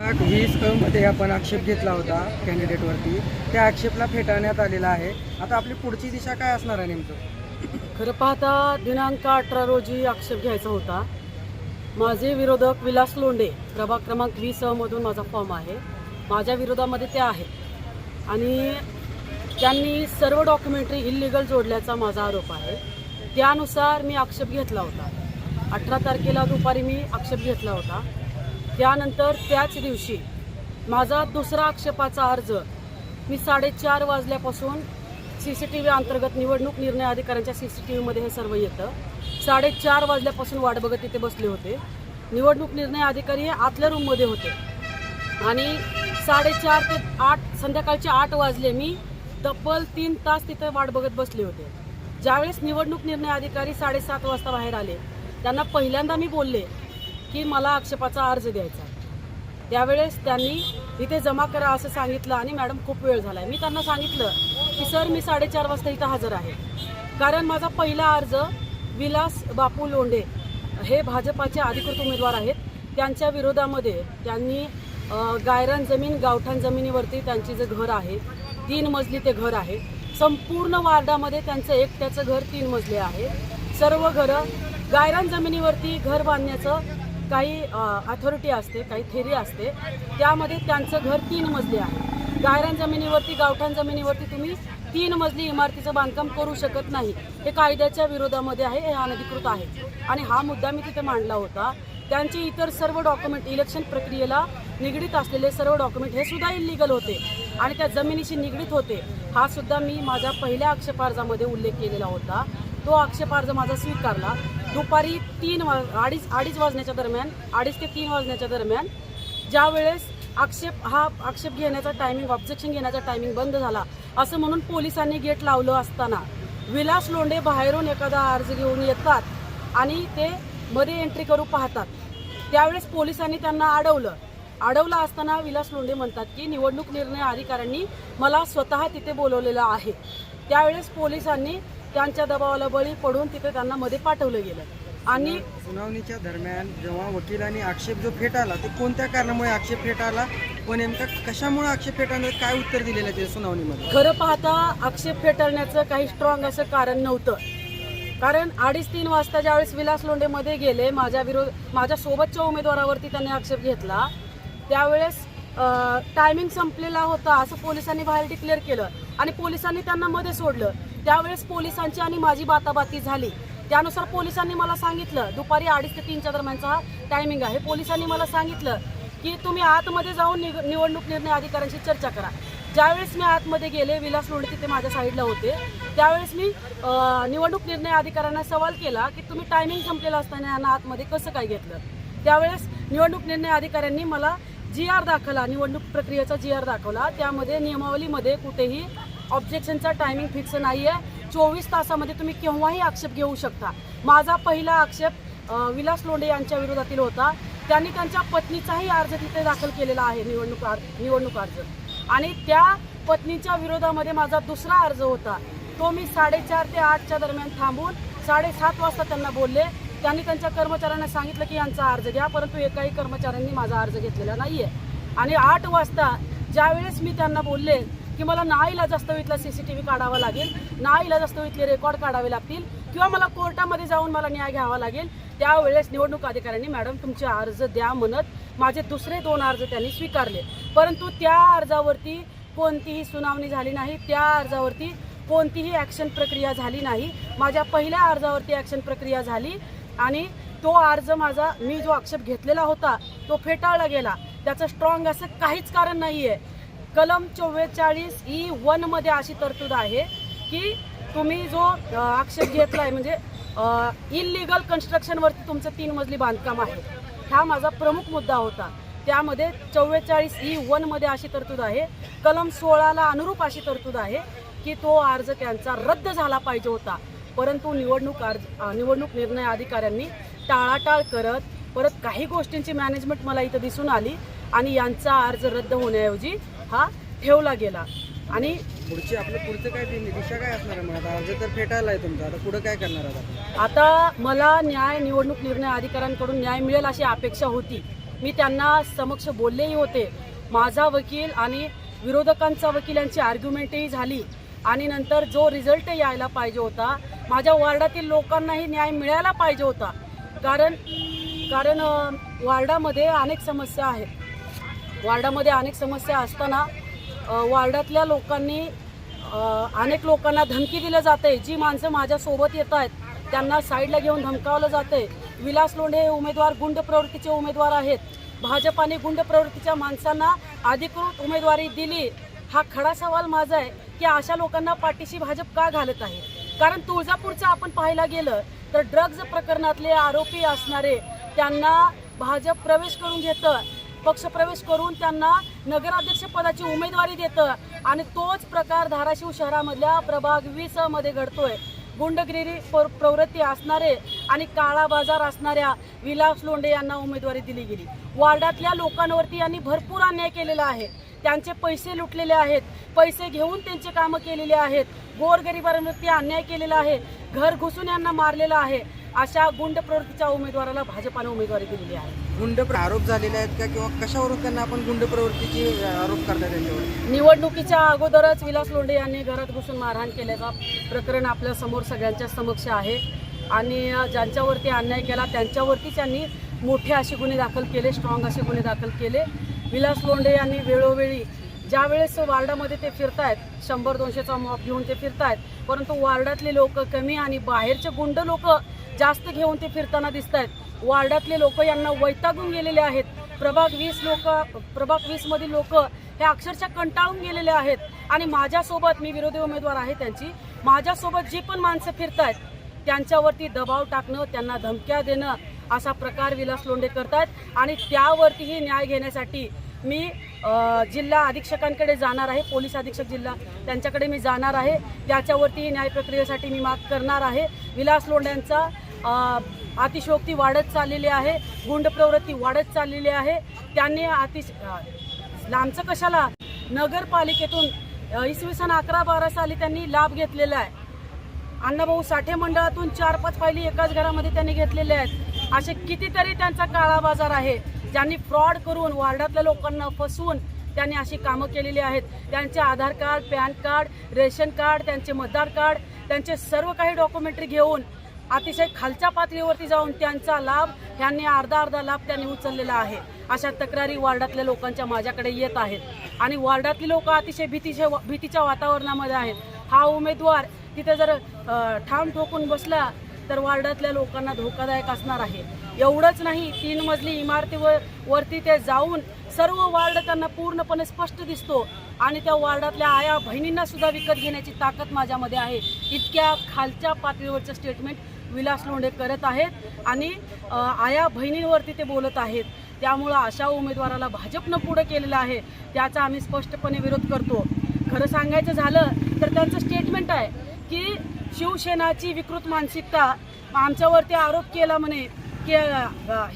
वीस क मध्ये आपण आक्षेप घेतला होता कॅन्डिडेटवरती त्या आक्षेपला फेटाळण्यात आलेला आहे. आता आपली पुढची दिशा काय असणार आहे नेमकं? खरं पाहता दिनांक अठरा रोजी आक्षेप घ्यायचा होता. माझे विरोधक विलास लोंडे प्रभाग क्रमांक वीस मधून माझा फॉर्म आहे. माझ्या विरोधामध्ये ते आहेत. आणि त्यांनी सर्व डॉक्युमेंटरी इलिगल जोडल्याचा माझा आरोप आहे. त्यानुसार मी आक्षेप घेतला होता. अठरा तारखेला दुपारी मी आक्षेप घेतला होता. त्यानंतर त्याच दिवशी माझा दुसरा आक्षेपाचा अर्ज मी साडेचार वाजल्यापासून सी सी टी व्ही अंतर्गत निवडणूक निर्णय अधिकाऱ्यांच्या सी सी टी व्हीमध्ये हे सर्व येतं. साडेचार वाजल्यापासून वाट बघत तिथे बसले होते. निवडणूक निर्णय अधिकारी हे आतल्या रूममध्ये होते. आणि साडेचार ते आठ संध्याकाळचे आठ वाजले मी तब्बल तीन तास तिथे वाट बघत बसले होते. ज्यावेळेस निवडणूक निर्णय अधिकारी साडेसात वाजता बाहेर आले त्यांना पहिल्यांदा मी बोलले की मला आक्षेपाचा अर्ज द्यायचा त्यावेळेस त्यांनी इथे जमा करा असं सांगितलं आणि मॅडम खूप वेळ झाला मी त्यांना सांगितलं की सर मी साडेचार वाजता इथं हजर आहे. कारण माझा पहिला अर्ज विलास बापू लोंढे हे भाजपाचे अधिकृत उमेदवार आहेत. त्यांच्या विरोधामध्ये त्यांनी गायरान जमीन गावठाण जमिनीवरती त्यांची जे घर आहे तीन मजली ते घर आहे. संपूर्ण वार्डामध्ये त्यांचं एकट्याचं घर तीन मजले आहे. सर्व घरं गायरान जमिनीवरती घर बांधण्याचं काही अथॉरिटी असते काही थेरी असते त्यामध्ये त्यांचं घर तीन मजली आहे. गायरान जमिनीवरती गावठाण जमिनीवरती तुम्ही तीन मजली इमारतीचं बांधकाम करू शकत नाही. हे कायद्याच्या विरोधामध्ये आहे हे अनधिकृत आहे. आणि हा मुद्दा मी तिथे मांडला होता. त्यांचे इतर सर्व डॉक्युमेंट इलेक्शन प्रक्रियेला निगडीत असलेले सर्व डॉक्युमेंट हे सुद्धा इलिगल होते. आणि त्या जमिनीशी निगडीत होते. हा सुद्धा मी माझ्या पहिल्या आक्षेपार्जामध्ये उल्लेख केलेला होता. तो आक्षेपार्ज माझा स्वीकारला. दुपारी तीन वा अडीच अडीच वाजण्याच्या दरम्यान अडीच ते तीन वाजण्याच्या दरम्यान ज्या वेळेस आक्षेप हा आक्षेप घेण्याचा टायमिंग ऑब्जेक्शन घेण्याचा टायमिंग बंद झाला असं म्हणून पोलिसांनी गेट लावलं असताना विलास लोंढे बाहेरून एखादा अर्ज घेऊन येतात आणि ते मध्ये एंट्री करू पाहतात. त्यावेळेस पोलिसांनी त्यांना अडवलं. अडवलं असताना विलास लोंढे म्हणतात की निवडणूक निर्णय अधिकाऱ्यांनी मला स्वतः तिथे बोलवलेलं आहे. त्यावेळेस पोलिसांनी त्यांच्या दबावाला बळी पडून तिथे त्यांना मध्ये पाठवलं गेलं. आणि सुनावणीच्या दरम्यान जेव्हा वकिलांनी आक्षेप जो फेटाळला ते कोणत्या कारणामुळे आक्षेप फेटाळला व नेमका कशामुळे आक्षेप फेटाळण्यात काय उत्तर दिलेलं आहे ते सुनावणीमध्ये? खरं पाहता आक्षेप फेटाळण्याचं काही स्ट्रॉंग असं कारण नव्हतं. कारण अडीच तीन वाजता ज्यावेळेस विलास लोंढे मध्ये गेले माझ्या विरोध माझ्या सोबतच्या उमेदवारावरती त्यांनी आक्षेप घेतला त्यावेळेस टायमिंग संपलेला होता असं पोलिसांनी बाहेर डिक्लेअर केलं. आणि पोलिसांनी त्यांना मध्ये सोडलं. त्यावेळेस पोलिसांची आणि माझी बाताबाती झाली त्यानुसार पोलिसांनी मला सांगितलं दुपारी अडीच ते तीनच्या दरम्यानचा हा टायमिंग आहे. पोलिसांनी मला सांगितलं की तुम्ही आतमध्ये जाऊन निग- निवडणूक निर्णय अधिकाऱ्यांशी चर्चा करा. ज्यावेळेस मी आतमध्ये गेले विलास लोंढे तिथे माझ्या साईडला होते त्यावेळेस मी निवडणूक निर्णय अधिकाऱ्यांना सवाल केला की तुम्ही टायमिंग संपलेला असताना यांना आतमध्ये कसं काय घेतलं? त्यावेळेस निवडणूक निर्णय अधिकाऱ्यांनी मला जी आर दाखवला निवडणूक प्रक्रियेचा जी आर दाखवला. त्यामध्ये नियमावलीमध्ये कुठेही ऑब्जेक्शनचा टायमिंग फिक्स नाही आहे चोवीस तासामध्ये तुम्ही केव्हाही आक्षेप घेऊ शकता. माझा पहिला आक्षेप विलास लोंढे यांच्या विरोधातील होता. त्यांनी त्यांच्या पत्नीचाही अर्ज तिथे दाखल केलेला आहे निवडणूक अर्ज निवडणूक अर्ज. आणि त्या पत्नीच्या विरोधामध्ये माझा दुसरा अर्ज होता. तो मी साडेचार ते आठच्या दरम्यान थांबून साडेसात वाजता त्यांना बोलले. त्यांनी त्यांच्या कर्मचाऱ्यांना सांगितलं की यांचा अर्ज घ्या परंतु एकाही कर्मचाऱ्यांनी माझा अर्ज घेतलेला नाहीये. आणि आठ वाजता ज्यावेळेस मी त्यांना बोलले की मला नाईला टी व्ही काढावा लागेल नाईला जास्तवीतले रेकॉर्ड काढावे लागतील किंवा मला कोर्टामध्ये जाऊन मला न्याय घ्यावा लागेल त्यावेळेस निवडणूक अधिकाऱ्यांनी मॅडम तुमचे अर्ज द्या म्हणत माझे दुसरे दोन अर्ज त्यांनी स्वीकारले. परंतु त्या अर्जावरती कोणतीही सुनावणी झाली नाही त्या अर्जावरती कोणतीही ॲक्शन प्रक्रिया झाली नाही. माझ्या पहिल्या अर्जावरती ॲक्शन प्रक्रिया झाली आणि तो अर्ज माझा मी जो आक्षेप घेतलेला होता तो फेटाळला गेला. त्याचं स्ट्रॉंग असं काहीच कारण नाही आहे कलम चव्वेचाळीस ई वनमध्ये अशी तरतूद आहे की तुम्ही जो आक्षेप घेतला आहे म्हणजे इलिगल कन्स्ट्रक्शनवरती तुमचं तीन मजली बांधकाम आहे. हा माझा प्रमुख मुद्दा होता. त्यामध्ये चव्वेचाळीस ई वनमध्ये अशी तरतूद आहे. कलम सोळाला अनुरूप अशी तरतूद आहे की तो अर्ज त्यांचा रद्द झाला पाहिजे होता. परंतु निवडणूक अर्ज निवडणूक निर्णय अधिकाऱ्यांनी टाळाटाळ करत परत काही गोष्टींची मॅनेजमेंट मला इथं दिसून आली आणि यांचा अर्ज रद्द होण्याऐवजी हा ठेवला गेला. आणि पुढची आपलं पुढचं काय दिशा काय असणार आहे आता अर्ज तर फेटाळला आहे तुमचा. आता पुढं काय करणार आपण? आता मला न्याय निवडणूक निर्णय अधिकाऱ्यांकडून न्याय मिळेल अशी अपेक्षा होती. मी त्यांना समक्ष बोललेही होते. माझा वकील आणि विरोधकांचा वकील यांची आर्ग्युमेंटही झाली. आणि नंतर जो रिझल्ट यायला पाहिजे होता माझ्या वॉर्डातील लोकांनाही न्याय मिळायला पाहिजे होता. कारण कारण वॉर्डामध्ये अनेक समस्या आहेत. वार्डामध्ये अनेक समस्या असताना वार्डातल्या लोकांनी अनेक लोकांना धमकी दिलं जाते. जी माणसं माझ्यासोबत येत आहेत त्यांना साईडला घेऊन धमकावलं जाते. विलास लोंढे हे उमेदवार गुंड प्रवृत्तीचे उमेदवार आहेत. भाजपाने गुंड प्रवृत्तीच्या माणसांना अधिकृत उमेदवारी दिली. हा खडा सवाल माझा आहे की अशा लोकांना पाठीशी भाजप का घालत आहे? कारण तुळजापूरचं आपण पाहायला गेलं तर ड्रग्ज प्रकरणातले आरोपी असणारे त्यांना भाजप प्रवेश करून घेतं. पक्षप्रवेश करून त्यांना नगराध्यक्षपदाची उमेदवारी देतं. आणि तोच प्रकार धाराशिव शहरामधल्या प्रभाग वीसमध्ये घडतोय. गुंडगिरी प्र- प्रवृत्ती असणारे आणि काळा बाजार असणाऱ्या विलास लोंडे यांना उमेदवारी दिली गेली. वार्डातल्या लोकांवरती यांनी भरपूर अन्याय केलेला आहे. त्यांचे पैसे लुटलेले आहेत. पैसे घेऊन त्यांचे कामं केलेले आहेत. गोरगरिबांवरती अन्याय केलेला आहे. घर घुसून यांना मारलेलं आहे. अशा गुंड प्रवृत्तीच्या उमेदवाराला भाजपाने उमेदवारी दिलेली आहे. गुंड प्र- आरोप झालेले आहेत का किंवा कशावरून त्यांना आपण गुंड प्रवृत्तीची आरोप करतात त्यांच्यावर निवडणुकीच्या अगोदरच विलास लोंढे यांनी घरात घुसून मारहाण केल्याचा प्रकरण आपल्यासमोर सगळ्यांच्या समक्ष आहे. आणि अ, ज्यांच्यावरती अन्याय केला त्यांच्यावरतीच त्यांनी मोठे असे गुन्हे दाखल केले स्ट्रॉंग असे गुन्हे दाखल केले. विलास लोंढे यांनी वेळोवेळी ज्या वेळेस वार्डामध्ये ते फिरतायत शंभर दोनशेचा मॉप घेऊन ते फिरतायत परंतु वार्डातले लोक कमी आणि बाहेरचे गुंड लोक जास्त घेऊन ते फिरताना दिसत आहेत वार्डातले लोक यांना वैतागून गेलेले आहेत. प्रभाग वीस लोक प्रभाग वीस मधील लोक हे अक्षरशः कंटाळून गेलेले आहेत. आणि माझ्यासोबत मी विरोधी उमेदवार आहे त्यांची माझ्यासोबत जी पण माणसं फिरत आहेत त्यांच्यावरती दबाव टाकणं त्यांना धमक्या देणं असा प्रकार विलास लोंढे करतात आणि त्यावरतीही न्याय घेण्यासाठी मी जिल्हा अधीक्षकांकडे जाणार आहे. पोलीस अधीक्षक जिल्हा त्यांच्याकडे मी जाणार आहे. त्याच्यावरतीही न्याय प्रक्रियेसाठी मी माग करणार आहे. विलास लोंढ्यांचा अतिशोक्ती वाढत चाललेली आहे. गुंड प्रवृत्ती वाढत चाललेली आहे. त्यांनी अतिश लांबचं कशाला? नगरपालिकेतून इसवी सन अकरा बारा साली त्यांनी लाभ घेतलेला आहे. अण्णाभाऊ साठे मंडळातून चार पाच फायली एकाच घरामध्ये त्यांनी घेतलेले आहेत. असे कितीतरी त्यांचा काळा बाजार आहे. ज्यांनी फ्रॉड करून वार्डातल्या लोकांना फसवून त्यांनी अशी कामं केलेली आहेत. त्यांचे Aadhaar card pan card ration card त्यांचे मतदार कार्ड त्यांचे सर्व काही डॉक्युमेंटरी घेऊन अतिशय खालच्या पातळीवरती जाऊन त्यांचा लाभ ह्यांनी अर्धा अर्धा लाभ त्यांनी उचललेला आहे. अशा तक्रारी वार्डातल्या लोकांच्या माझ्याकडे येत आहेत. आणि वार्डातली लोक अतिशय भीतीच्या भीतीच्या वातावरणामध्ये आहेत. हा उमेदवार तिथे जर ठाम ठोकून बसला तर वार्डातल्या लोकांना धोकादायक असणार आहे. एवढंच नाही तीन मजली इमारतीवर वरती ते जाऊन सर्व वार्ड त्यांना पूर्णपणे स्पष्ट दिसतो. आणि त्या वार्डातल्या आया बहिणींना सुद्धा विकत घेण्याची ताकद माझ्यामध्ये आहे. इतक्या खालच्या पातळीवरचं स्टेटमेंट विलास लोंढे करत आहेत आणि आया बहिणींवरती ते बोलत आहेत. त्यामुळं अशा उमेदवाराला भाजपनं पुढं केलेलं आहे त्याचा आम्ही स्पष्टपणे विरोध करतो. खरं सांगायचं झालं तर त्यांचं स्टेटमेंट आहे की शिवसेनाची विकृत मानसिकता आमच्यावरती आरोप केला म्हणे की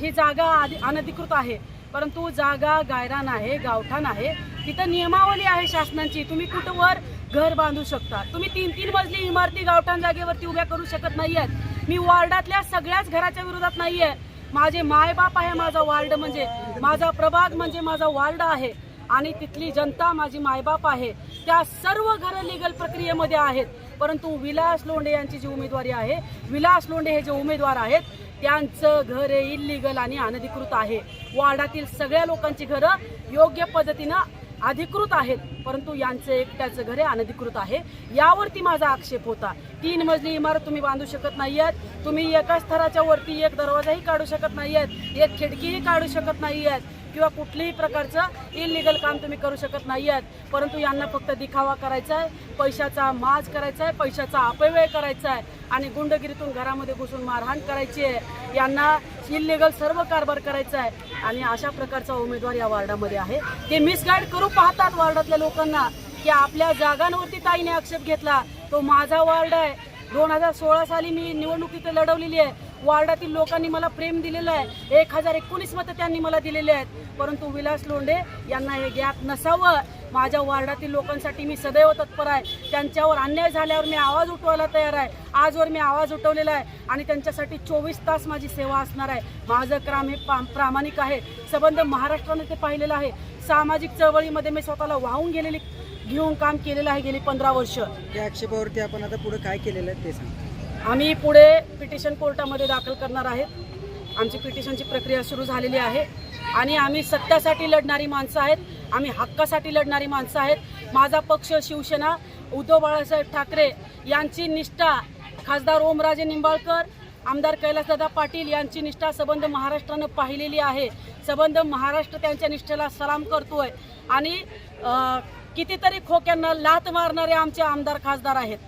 ही जागा आधी अनधिकृत आहे. परंतु जागा गायरान आहे गावठाण आहे. तिथं नियमावली आहे शासनाची. तुम्ही कुठं वर घर बांधू शकता? तुम्ही तीन तीन मजली इमारती गावठाण जागेवरती उभ्या करू शकत नाही आहेत मी वार्डातल्या सगळ्याच घराच्या विरोधात नाही आहे माझे मायबाप आहे माझा वार्ड म्हणजे. माझा प्रभाग म्हणजे माझा वार्ड आहे. आणि तिथली जनता माझी मायबाप आहे. त्या सर्व घरं लिगल प्रक्रियेमध्ये आहेत. परंतु विलास लोंढे यांची जी उमेदवारी आहे विलास लोंढे हे जे उमेदवार आहेत त्यांचं घर इल्लीगल आणि अनधिकृत आहे. वार्डातील सगळ्या लोकांची घरं योग्य पद्धतीनं अधिकृत आहेत परंतु यांचं एकट्याचं घर आहे अनधिकृत आहे. यावरती माझा आक्षेप होता. तीन मजली इमारत तुम्ही बांधू शकत नाही आहेत तुम्ही एका स्तराच्या वरती एक दरवाजाही काढू शकत नाही आहेत एक खिडकीही काढू शकत नाही आहेत किंवा कुठल्याही प्रकारचं इलिगल काम तुम्ही करू शकत नाही आहेत परंतु यांना फक्त दिखावा करायचा आहे पैशाचा माज करायचा आहे पैशाचा अपव्यय करायचा आहे आणि गुंडगिरीतून घरामध्ये घुसून मारहाण करायची आहे. यांना इलिगल सर्व कारभार करायचा आहे आणि अशा प्रकारचा उमेदवार या वार्डामध्ये आहे. ते मिसगाईड करू पाहतात वार्डातल्या लोकांना की आपल्या जागांवरती ताईने आक्षेप घेतला. तो माझा वार्ड आहे. दोन हजार सोळा साली मी निवडणुकीत लढवलेली आहे. वार्डातील लोकांनी मला प्रेम दिलेलं आहे. एक हजार एकोणीस मतं त्यांनी मला दिलेले आहेत. परंतु विलास लोंढे यांना हे ज्ञात नसावं. माझ्या वार्डातील लोकांसाठी मी सदैव तत्पर आहे. त्यांच्यावर अन्याय झाल्यावर मी आवाज उठवायला तयार आहे. आजवर मी आवाज उठवलेला आहे आणि त्यांच्यासाठी चोवीस तास माझी सेवा असणार आहे. माझं काम हे प्रामाणिक आहे. संबंध महाराष्ट्राने ते पाहिलेलं आहे. सामाजिक चळवळीमध्ये मी स्वतःला वाहून गेलेली घेऊन काम केलेलं आहे गेली पंधरा वर्ष. त्या आक्षेपावरती आपण आता पुढे काय केलेलं आहे ते सांग आम्ही पुढे पिटिशन कोर्टामध्ये दाखल करणार आहेत. आमची पिटिशनची प्रक्रिया सुरू झालेली आहे. आणि आम्ही सत्यासाठी लढणारी माणसं आहेत. आम्ही हक्कासाठी लढणारी माणसं आहेत. माझा पक्ष शिवसेना उद्धव बाळासाहेब ठाकरे यांची निष्ठा खासदार ओमराजे निंबाळकर आमदार कैलासदादा पाटील यांची निष्ठा सबंध महाराष्ट्रानं पाहिलेली आहे. सबंध महाराष्ट्र त्यांच्या निष्ठेला सलाम करतोय. आणि कितीतरी खोक्यांना लात मारणारे आमचे आमदार खासदार आहेत.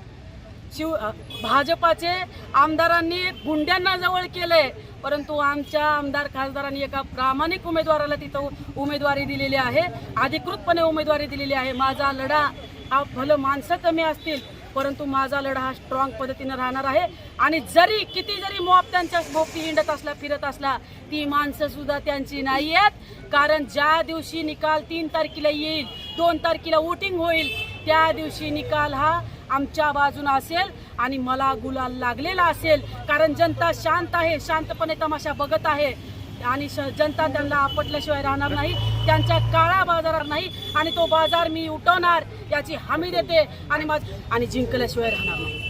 शिव भाजपाचे आमदारांनी गुंड्यांना जवळ केले परंतु आमच्या आमदार खासदारांनी एका प्रामाणिक उमेदवाराला तिथं उमेदवारी दिलेली आहे. अधिकृतपणे उमेदवारी दिलेली आहे. माझा लढा हा भलं माणसं कमी असतील परंतु माझा लढा हा स्ट्रॉंग पद्धतीनं राहणार आहे. आणि जरी किती जरी मॉब त्यांच्या भोवती हिंडत असला फिरत असला ती माणसं सुद्धा त्यांची नाही आहेत. कारण ज्या दिवशी निकाल तीन तारखेला येईल दोन तारखेला वोटिंग होईल त्या दिवशी निकाल हा आमच्या बाजूनं असेल आणि मला गुलाल लागलेला असेल. कारण जनता शांत आहे शांतपणे तमाशा बघत आहे. आणि श- जनता त्यांना आपटल्याशिवाय राहणार नाही त्यांच्या काळा बाजारात नाही आणि तो बाजार मी उठवणार याची हमी देते आणि माझ आणि जिंकल्याशिवाय राहणार नाही.